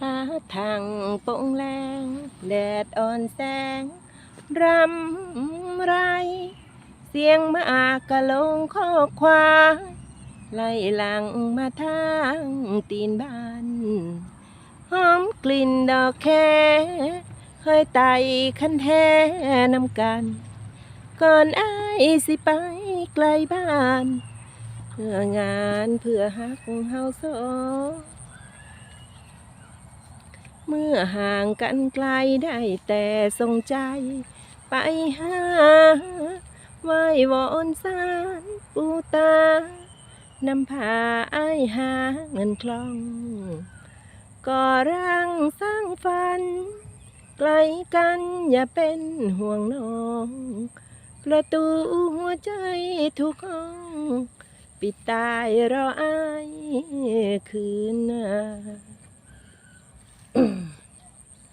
หาทางโปงแรงแดดอ่อนแสง รำไร เสียงมากะลงข้อควายไล่หลังมาทางตีนบ้านหอมกลิ่นดอกแค่เคยไต่คันแท้นำกัน ก่อนอายสิไปไกลบ้าน เพื่องานเพื่อฮักเฮาสอง เมื่อห่างกันไกลได้แต่ทรงใจ ไปหาไหว้วอนสารปูตานำพาอ้ายหาเงินคล่อง ก่อร่างสร้างฝัน ไกลกันอย่าเป็นห่วงน้อง ประตูหัวใจทุกห้อง ปิดตายรอไอคืนหน้า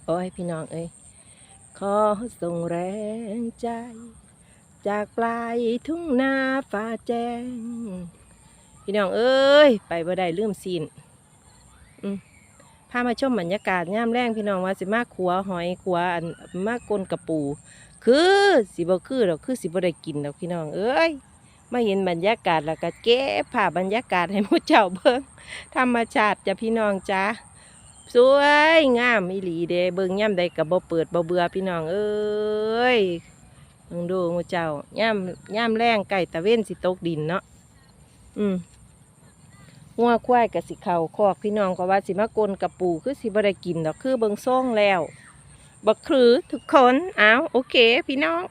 โอ้ยพี่น้องเอ้ยขอส่งแรงใจ จากปลายทุ่งนาฟ้าแจ้ง พี่น้องเอ้ย ไปบ่ได้ลืมสินพามาชมบรรยากาศย่ามแรงพี่น้องว่าสิมาขัวหอยขัวอันมากกลกระปู คือสิบ่คือดอกคือสิบ่ได้กินดอกพี่น้องเอ้ยมาเห็นบรรยากาศแล้วก็เก็บภาพบรรยากาศให้หมู่เจ้าเบิ่งธรรมชาติจ้ะพี่น้องจ้า สวยงามอีหลีเด้เบิ่งย่ำใดก็บ่เปิดบ่เบื่อพี่น้องเอ้ยเบิ่งดูมูเจ้าย่ำย่ำแรงไก่ตะเว้นสิตกดินเนาะอืมงัวควายกับสิเข่าคอกพี่น้องก็ว่าสิมากลกับปูคือสิบได้กินดอกคือเบิ่งซ่องแล้วบักคือทุกคนอ้าวโอเค พี่น้อง